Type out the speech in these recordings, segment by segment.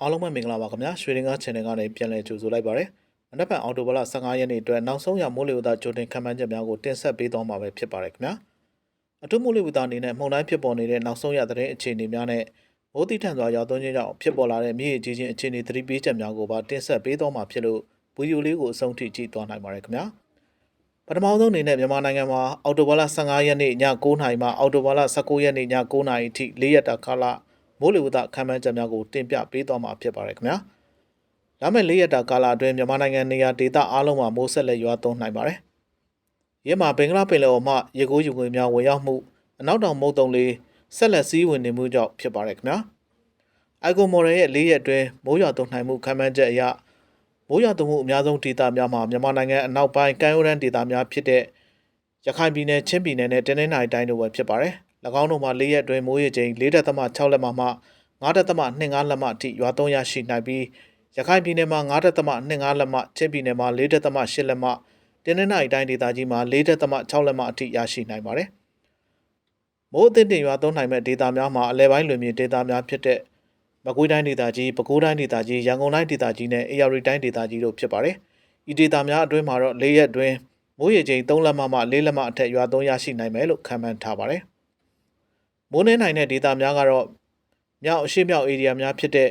အားလုံးပဲမင်္ဂလာပါခင်ဗျာရွှေရင်ကား channel ကနေပြန်လည်ကြိုဆိုလိုက်ပါရစေ။မနက်ဖြန်အောက်တိုဘာလ15ရက်နေ့အတွက်နောက်ဆုံးရမိုးလေဝသကြိုတင်ခန့်မှန်းချက်များကိုတင်ဆက်ပေးသွားမှာပဲဖြစ်ပါတယ်ခင်ဗျာ။အထူးမိုးလေဝသအနေနဲ့မှုန်တိုင်းဖြစ်ပေါ်နေတဲ့နောက်ဆုံးရသတင်းအခြေအနေများနဲ့မိုးတိထန်စွာရောက်သွန်းခြင်းကြောင့်ဖြစ်ပေါ်လာတဲ့မြေကြီးချင်းအခြေအနေသတိပေးချက်များကိုပါတင်ဆက်ပေးသွားမှာဖြစ်လို့ဗီဒီယိုလေးကိုအဆုံးထိကြည့်သွားနိုင်ပါတယ်ခင်ဗျာ။ပထမဆုံးအနေနဲ့မြန်မာနိုင်ငံမှာအောက်တိုဘာလ15ရက်နေ့ည9:00နာရီမှအောက်တိုဘာလ19ရက်နေ့ည9:00နာရီအထိ၄ရက်တာကာလ မိုးလေဝသခန့်မှန်းချက်များကိုတင်ပြပေးသွားမှာဖြစ်ပါတယ်ခင်ဗျာ။လာမယ့်၄ရက်တာကာလအတွင်းမြန်မာနိုင်ငံနေရာဒေသအားလုံးမှာမိုးဆက်လက်ရွာသွန်းနိုင်ပါတယ်။ရဲမှာဘင်္ဂလားပင်လယ်အော်မှရေကိုးယူငွေများဝင်ရောက်မှုအနောက်တောင်မုတ်တုံလေးဆက်လက်စည်းဝင်နေမှုကြောင့်ဖြစ်ပါတယ်ခင်ဗျာ။အိုက်ကိုမော်ရယ်ရဲ့၄ရက်အတွင်းမိုးရွာသွန်းနိုင်မှုခန့်မှန်းချက်အရမိုးရွာသွန်းမှုအများဆုံးဒေသများမှာမြန်မာနိုင်ငံအနောက်ပိုင်းကမ်းရိုးတန်းဒေသများဖြစ်တဲ့ရခိုင်ပြည်နယ်ချင်းပြည်နယ်နဲ့တနင်္သာရီတိုင်းတို့ပဲဖြစ်ပါတယ်။၎ င်းတို့မှာ၄ရက်အတွင်းမိုးရေချိန်4.6လက်မမှ9.25လက်မအထိရွာသွန်းရရှိနိုင်ပြီးရခိုင်ပြည်နယ်မှာ9.25လက်မချင်းပြည်နယ်မှာ4.8လက်မတနင်္သာရီတိုင်းဒေသကြီးမှာ4.6လက်မအထိရရှိနိုင်ပါတယ်။မိုးအသင့်တင်ရွာသွန်းနိုင်မဲ့ဒေသများမှာအလဲပိုင်းလွင်မြေဒေသများဖြစ်တဲ့မကွေးတိုင်းဒေသကြီးပဲခူးတိုင်းဒေသကြီးရန်ကုန်တိုင်းဒေသကြီးနဲ့အေရရီတိုင်းဒေသကြီးတို့ဖြစ်ပါတယ်။ဤဒေသများအတွင်းမှာတော့၄ရက်အတွင်းမိုးရေချိန်3လက်မမှ4လက်မအထက်ရွာသွန်းရရှိနိုင်မယ်လို့ခန့်မှန်းထားပါတယ်။ မိုးနှင်းနိုင်တဲ့ဒေသများကတော့မြောက်အရှေ့မြောက်ဧရိယာများဖြစ်တဲ့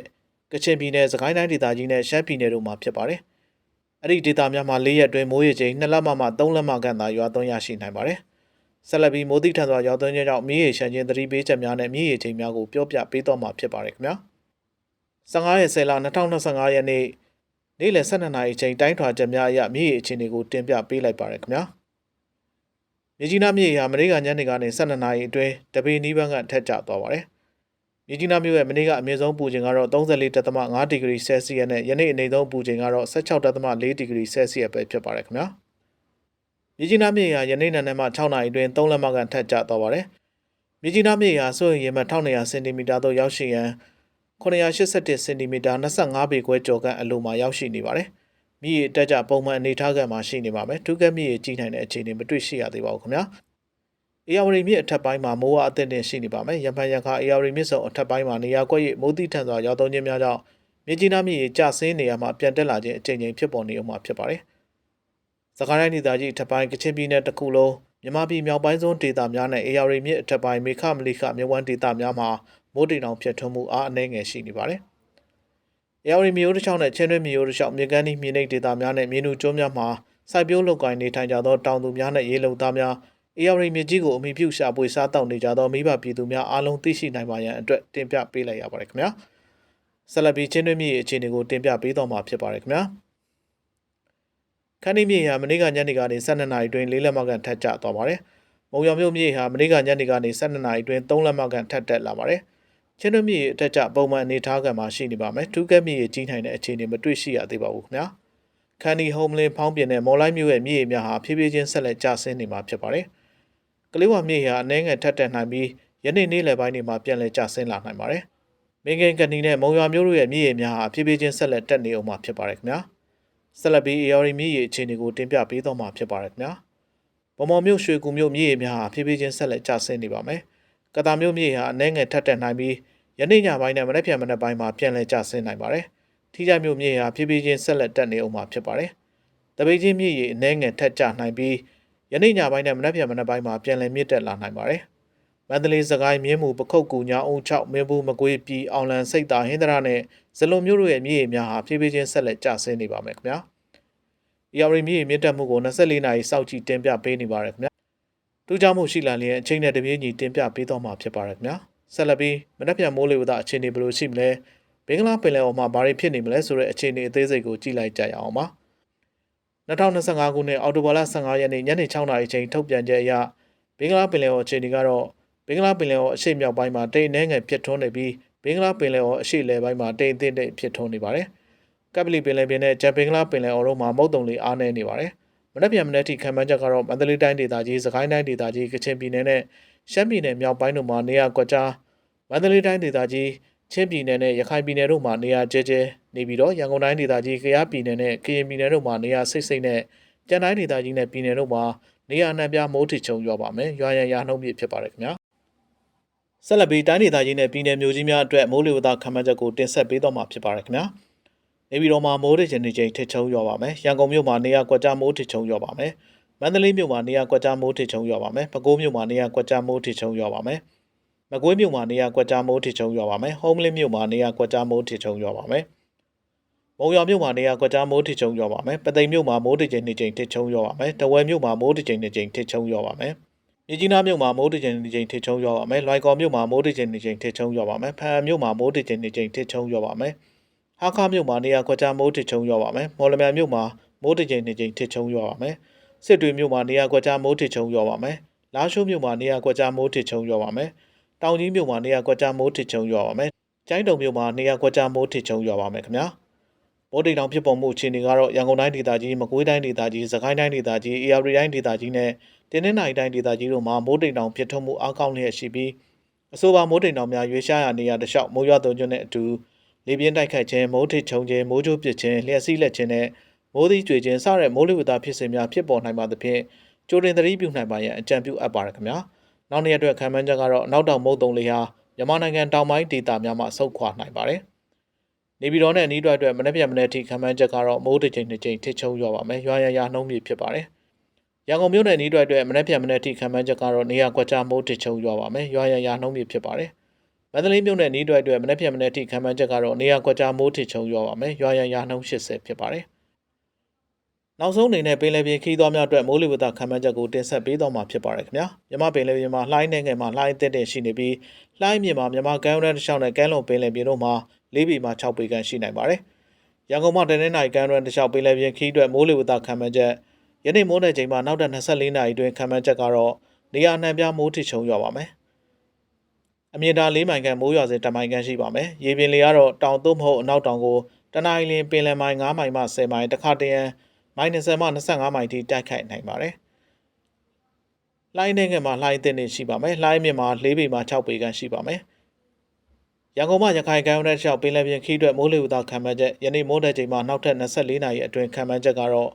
ကချင်ပြည်နယ်၊စကိုင်းတိုင်းဒေသကြီးနဲ့ရှမ်းပြည်နယ်တို့မှာဖြစ်ပါတယ်။အဲ့ဒီဒေသများမှာ၄ရက်အတွင်းမိုးရေချိန်2လက်မမှ3လက်မခန့်သာရွာသွန်းရရှိနိုင်ပါတယ်။ဆက်လက်ပြီးမိုးတိထန်စွာရွာသွန်းခြင်းကြောင့်မြေရေရှမ်းခြင်းသတိပေးချက်များနဲ့မြေရေချိန်များကိုပြောပြပေးတော့မှာဖြစ်ပါတယ်ခင်ဗျာ။15ရက်10လ2025ရက်နေ့နေ့လယ်12နာရီချိန်တိုင်းထွာချက်များအရမြေရေအခြေအနေကိုတင်ပြပေးလိုက်ပါရခင်ဗျာ။ မြေကြီးနားမြေဟာမနေ့ကညနေကနေ12နာရီအတွင်းတပေနီးပန်းကထက်ကျသွားပါတယ်။မြေကြီးနားမြို့ရဲ့မနေ့ကအမြင့်ဆုံးပူချိန်ကတော့34.5ဒီဂရီဆဲလ်စီယပ်နဲ့ယနေ့အနေဆုံးပူချိန်ကတော့16.4ဒီဂရီဆဲလ်စီယပ်ပဲဖြစ်ပါတယ်ခင်ဗျာ။မြေကြီးနားမြေဟာယနေ့နံနက်မှ6နာရီအတွင်း3လက်မကန်ထက်ကျသွားပါတယ်။မြေကြီးနားမြေဟာဆိုရင်ရေမှ1200စင်တီမီတာသို့ရောက်ရှိရန်981စင်တီမီတာ25ပေခွဲကျော်ကန်အလိုမှာရောက်ရှိနေပါတယ်။ မြည်ရတက်ကြပုံမှန်အနေထားကန်မှာရှိနေပါမယ်။ထူးကဲမြည်ရကြီးနိုင်တဲ့အခြေအနေမတွေ့ရှိရသေးပါဘူးခင်ဗျာ။အေယာဝတီမြစ်အထက်ပိုင်းမှာမိုးဝအသင့်တင်ရှိနေပါမယ်။ရပန်ရခါအေယာဝတီမြစ်စုံအထက်ပိုင်းမှာနေရာကွက်ရမိုးတိထန်စွာရောက်သွန်းခြင်းများကြောင့်မြကြီးနားမြစ်ရေကျဆင်းနေရမှာပြန်တက်လာခြင်းအချိန်ချင်းဖြစ်ပေါ်နေအောင်မှာဖြစ်ပါတယ်။စကိုင်းတိုင်းဒေသကြီးအထက်ပိုင်းကချင်ပြည်နယ်တစ်ခုလုံးမြန်မာပြည်မြောက်ပိုင်းစွန်းဒေသများနဲ့အေယာဝတီမြစ်အထက်ပိုင်းမေခမလိခမြဝန်းဒေသများမှာမိုးတိမ်တောင်ဖြစ်ထွန်းမှုအားအနည်းငယ်ရှိနေပါတယ်။ ရောင်ရီမျိုးတစ်ချောင်းနဲ့ချင်းတွင်းမျိုးတစ်ချောင်းမြေကမ်းဒီမြေနိတ်ဒေသများနဲ့မြေနူကျွန်းများမှာစိုက်ပျိုးလုပ်ကိုင်နေထိုင်ကြသောတောင်သူများနဲ့ရေလုံသားများအေရောင်ရီမြေကြီးကိုအမိပြုရှာပွေစားတောက်နေကြသောမိဘပြည်သူများအားလုံးသိရှိနိုင်ပါရန်အတွက်တင်ပြပေးလိုက်ရပါတယ်ခင်ဗျာ။ဆက်လက်ပြီးချင်းတွင်းမြေအခြေအနေကိုတင်ပြပေးတော့မှာဖြစ်ပါတယ်ခင်ဗျာ။ခန်းဒီမြေဟာမနေ့ကညနေကနေ12နာရီတွင်၄လက်မကန်ထက်ကျသွားပါတယ်။မုံရောင်မြို့မြေဟာမနေ့ကညနေကနေ12နာရီတွင်3လက်မကန်ထက်တက်လာပါတယ်။ ချင်းတွင်းမြေအတက်ကျပုံမှန်အနေထားကန်မှာရှိနေပါမယ်။ထူးကဲမြေကြီးနိုင်တဲ့အခြေအနေမတွေ့ရှိရသေးပါဘူးခင်ဗျာ။ခန်ဒီဟုံးလင်းဖောင်းပြင်တဲ့မော်လိုက်မြို့ရဲ့မြေများဟာဖြည်းဖြည်းချင်းဆက်လက်ကျဆင်းနေမှာဖြစ်ပါတယ်။ကလေးဝမြေဟာအနှဲငယ်ထက်တက်နိုင်ပြီးယနေ့နေ့လယ်ပိုင်းတွေမှာပြန်လည်ကျဆင်းလာနိုင်ပါတယ်။မင်းကင်ကနီနဲ့မုံရွာမျိုးတို့ရဲ့မြေများဟာဖြည်းဖြည်းချင်းဆက်လက်တက်နေအောင်မှာဖြစ်ပါတယ်ခင်ဗျာ။ဆက်လက်ပြီးအေရီမြေအခြေအနေကိုတင်ပြပေးတော့မှာဖြစ်ပါတယ်ခင်ဗျာ။ဗမော်မြို့ရွှေကူမြို့မြေများဟာဖြည်းဖြည်းချင်းဆက်လက်ကျဆင်းနေပါမယ်။ ကတာမြို့မြေဟာအနှဲငယ်ထက်တက်နိုင်ပြီးယနေ့ညပိုင်းနဲ့မနေ့ဖြန်မနေ့ပိုင်းမှာပြန်လည်ကျဆင်းနိုင်ပါတယ်။ထိကြမြို့မြေဟာဖြည်းဖြည်းချင်းဆက်လက်တက်နေအောင်မှာဖြစ်ပါတယ်။တပိတ်ချင်းမြေရေအနှဲငယ်ထက်ကျနိုင်ပြီးယနေ့ညပိုင်းနဲ့မနေ့ဖြန်မနေ့ပိုင်းမှာပြန်လည်မြင့်တက်လာနိုင်ပါတယ်။မန္တလေးစကိုင်းမြင်းမူပခုတ်ကူညာအုံ6မင်းဘူးမကွေးပြည်အောင်လန်စိတ်တာဟင်္ဒရာနဲ့ဇလုံမျိုးတို့ရဲ့မြေရေများဟာဖြည်းဖြည်းချင်းဆက်လက်ကျဆင်းနေပါမယ်ခင်ဗျာ။ရာရီမြေရေမြင့်တက်မှုကို24နာရီစောင့်ကြည့်တင်ပြပေးနေပါတယ်ခင်ဗျာ။ ထူးခြားမှုရှိလာလျင်အချိန်နဲ့တပြေးညီတင်ပြပေးတော့မှာဖြစ်ပါတယ်ခင်ဗျာ။ဆက်လက်ပြီးမနက်ဖြန်မိုးလေဝသအခြေအနေဘယ်လိုရှိမလဲဘင်္ဂလားပင်လယ်အော်မှာဘာတွေဖြစ်နေမလဲဆိုတဲ့အခြေအနေအသေးစိတ်ကိုကြည့်လိုက်ကြရအောင်ပါ2025ခုနှစ်အောက်တိုဘာလ15ရက်နေ့ညနေ6နာရီချိန်ထုတ်ပြန်ချက်အရဘင်္ဂလားပင်လယ်အော်အခြေအနေကတော့ဘင်္ဂလားပင်လယ်အော်အရှေ့မြောက်ပိုင်းမှာတိမ်နှဲငယ်ဖြစ်ထွန်းနေပြီးဘင်္ဂလားပင်လယ်အော်အရှေ့လယ်ပိုင်းမှာတိမ်အထစ်ဖြစ်ထွန်းနေပါတယ်ကပ်ပလီပင်လယ်ပြင်နဲ့ဂျပင်္ဂလားပင်လယ်အော်တို့မှာမုတ်တုံလေးအားနည်းနေပါတယ် မနက်ဖြန်မနက်ထိခံမှန်းချက်ကတော့မန္တလေးတိုင်းဒေသကြီးစကိုင်းတိုင်းဒေသကြီးကချင်ပြည်နယ်နဲ့ရှမ်းပြည်နယ်မြောက်ပိုင်းတို့မှာနေရာကွက်ကြားမန္တလေးတိုင်းဒေသကြီးချင်းပြည်နယ်နဲ့ရခိုင်ပြည်နယ်တို့မှာနေရာကျဲကျဲနေပြီးတော့ရန်ကုန်တိုင်းဒေသကြီးကယားပြည်နယ်နဲ့ကရင်ပြည်နယ်တို့မှာနေရာစိတ်စိတ်နဲ့ကျန်တိုင်းဒေသကြီးနဲ့ပြည်နယ်တို့မှာနေရာနှံပြမိုးထစ်ချုံရွာပါမယ်ရွာရန်ရာနှုံးပြဖြစ်ပါတယ်ခင်ဗျာဆက်လက်ပြီးတိုင်းဒေသကြီးနဲ့ပြည်내မျိုးကြီးများအတွက်မိုးလေဝသခန့်မှန်းချက်ကိုတင်ဆက်ပေးတော့မှာဖြစ်ပါတယ်ခင်ဗျာ နေပြည်တော်မှာမိုးတိချိန်နေချိန်ထစ်ချုံရွာပါမယ်ရန်ကုန်မြို့မှာနေရာကွက်ကြားမိုးထစ်ချုံရွာပါမယ်မန္တလေးမြို့မှာနေရာကွက်ကြားမိုးထစ်ချုံရွာပါမယ်ပဲခူးမြို့မှာနေရာကွက်ကြားမိုးထစ်ချုံရွာပါမယ်မကွေးမြို့မှာနေရာကွက်ကြားမိုးထစ်ချုံရွာပါမယ်ဟုံးမလင်းမြို့မှာနေရာကွက်ကြားမိုးထစ်ချုံရွာပါမယ်မုံရွာမြို့မှာနေရာကွက်ကြားမိုးထစ်ချုံရွာပါမယ်ပသိမ်မြို့မှာမိုးတိချိန်နေချိန်ထစ်ချုံရွာပါမယ်တဝယ်မြို့မှာမိုးတိချိန်နေချိန်ထစ်ချုံရွာပါမယ်မြကြီးနားမြို့မှာမိုးတကြိမ်တစ်ကြိမ်ထစ်ချုံရွာပါမယ်။လွိုင်ကော်မြို့မှာမိုးတကြိမ်တစ်ကြိမ်ထစ်ချုံရွာပါမယ်။ဖန်မြို့မှာမိုးတကြိမ်တစ်ကြိမ်ထစ်ချုံရွာပါမယ်။ ဟာခါမြို့မှာနေရာကွက်ကြားမိုးထစ်ချုံရွာပါမယ်။မော်လမြိုင်မြို့မှာမိုးတကြိမ်တစ်ကြိမ်ထစ်ချုံရွာပါမယ်။စစ်တွေမြို့မှာနေရာကွက်ကြားမိုးထစ်ချုံရွာပါမယ်။လာရှိုးမြို့မှာနေရာကွက်ကြားမိုးထစ်ချုံရွာပါမယ်။တောင်ကြီးမြို့မှာနေရာကွက်ကြားမိုးထစ်ချုံရွာပါမယ်။ကျိုင်းတုံမြို့မှာနေရာကွက်ကြားမိုးထစ်ချုံရွာပါမယ်ခင်ဗျာ။မိုးတိမ်တောင်ဖြစ်ပေါ်မှုအခြေအနေကတော့ရန်ကုန်တိုင်းဒေသကြီးမကွေးတိုင်းဒေသကြီးစကိုင်းတိုင်းဒေသကြီးအေရရီတိုင်းဒေသကြီးနဲ့တင်းနှင်းနိုင်တိုင်းဒေသကြီးတို့မှာမိုးတိမ်တောင်ဖြစ်ထွန်းမှုအားကောင်းလျက်ရှိပြီးအဆိုပါမိုးတိမ်တောင်များရွေးရှားရာနေရာတစ်လျှောက်မိုးရွာသွန်းခြင်းနဲ့အတူ လေပြင်းတိုက်ခတ်ခြင်းမိုးထစ်ချုံခြင်းမိုးကြိုးပစ်ခြင်းလျှက်စီးလက်ခြင်းနဲ့မိုးသီးကြွေခြင်းစတဲ့မိုးလေဝသဖြစ်စဉ်များဖြစ်ပေါ်နိုင်ပါသဖြင့်ကြိုတင်သတိပြုနိုင်ပါရန်အကြံပြုအပ်ပါရခင်ဗျာနောက်နေ့အတွက်ခံမှန်းချက်ကတော့နောက်တောင်မုတ်တုံလေးဟာမြန်မာနိုင်ငံတောင်ပိုင်းဒေသများမှာဆုတ်ခွာနိုင်ပါတယ်နေပြည်တော်နဲ့အနီးတစ်အတွက်မနေ့ပြန်မနေ့ထိခံမှန်းချက်ကတော့မိုးတစ်ချိန်တစ်ချိန်ထစ်ချုံရွာပါမယ်ရွာရရနှုံးမြေဖြစ်ပါတယ်ရန်ကုန်မြို့နယ်နီးတွက်အတွက်မနေ့ပြန်မနေ့ထိခံမှန်းချက်ကတော့နေရာကွက်ကြားမိုးတစ်ချုံရွာပါမယ်။ရွာရရနှုံးမြေဖြစ်ပါတယ်။ မန္တလေးမြို့နယ်နီးတွက်အတွက်မနေ့ပြန်မနေ့ထိခံမှန်းချက်ကတော့နေရာကွက်ကြားမိုးတစ်ချုံရွာပါမယ်။ရွာရရနှုံး80ဖြစ်ပါတယ်။နောက်ဆုံးအနေနဲ့ပင်လယ်ပြင်ခီးသွွားများအတွက်မိုးလေဝသခံမှန်းချက်ကိုတင်ဆက်ပေးတော့မှာဖြစ်ပါတယ်ခင်ဗျာ။မြမပင်လယ်ပြင်မှာလှိုင်းနေငယ်မှာလှိုင်းတက်တဲ့ရှိနေပြီးလှိုင်းမြေမှာမြမကမ်းရိုးတန်းတစ်လျှောက်နဲ့ကမ်းလွန်ပင်လယ်ပြင်တို့မှာ၄ပေမှ6ပေခန့်ရှိနိုင်ပါတယ်။ရန်ကုန်မှာတနင်္လာရီကမ်းရိုးတန်းတစ်လျှောက်ပင်လယ်ပြင်ခီးအတွက်မိုးလေဝသခံမှန်းချက်ယနေ့မိုးတဲ့ချိန်မှာနောက်ထပ်24နာရီအတွင်းခံမှန်းချက်ကတော့နေရာနှံပြမိုးထစ်ချုံရွာပါမယ်။ အမြင့်တာ၄မိုင်ခန့်မိုးရွာစေတမိုင်ခန့်ရှိပါမယ်။ရေပြင်လေကတော့တောင်သို့မဟုတ်အနောက်တောင်ကိုတနအီလင်းပင်လယ်မိုင်9မိုင်မှ10မိုင်တစ်ခါတရံမိုင်20မှ25မိုင်ထိတိုက်ခိုက်နိုင်ပါတယ်။လှိုင်းနေငယ်မှာလှိုင်းအသင့်နေရှိပါမယ်။လှိုင်းမြင့်မှာ4ပေမှ6ပေခန့်ရှိပါမယ်။ရန်ကုန်မှရခိုင်ကမ်းရိုးတန်းလျှောက်ပင်လယ်ပြင်ခီးအတွက်မိုးလေဝသခံမှန်းချက်ယနေ့မိုးတဲ့ချိန်မှာနောက်ထပ်24နာရီအတွင်းခံမှန်းချက်ကတော့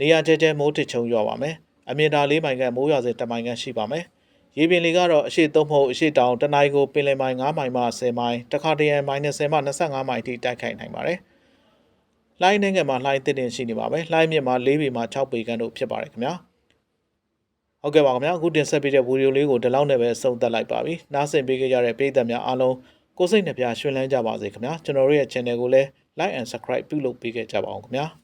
နေရာကျကျမိုးတစ်ချုံရွာပါမယ်။အမြင့်တာ၄မိုင်ကမိုးရွာစေတမိုင်ကရှိပါမယ်။ ရေပြင်လေကတော့အရှိသုံးမဟုတ်အရှိတောင်တနိုင်းကိုပင်လယ်မိုင်9မိုင်မှ10မိုင်တခါတရံမိုင်20မှ25မိုင်ထိတိုက်ခိုက်နိုင်ပါတယ်။လှိုင်းနှင်းငယ်မှာလှိုင်းတစ်တင်ရှိနေပါမယ်။လှိုင်းမြင့်မှာ4ပေမှ6ပေခန့်တို့ဖြစ်ပါတယ်ခင်ဗျာ။ဟုတ်ကဲ့ပါခင်ဗျာအခုတင်ဆက်ပေးတဲ့ဗီဒီယိုလေးကိုဒီလောက်နဲ့ပဲဆုံးသက်လိုက်ပါပြီ။နားဆင်ပေးကြတဲ့ပရိသတ်များအားလုံးကိုယ်စိတ်နှပြရွှင်လန်းကြပါစေခင်ဗျာ။ကျွန်တော်တို့ရဲ့ channel ကိုလည်း like and subscribe ပြုလုပ်ပေးခဲ့ကြပါအောင်ခင်ဗျာ။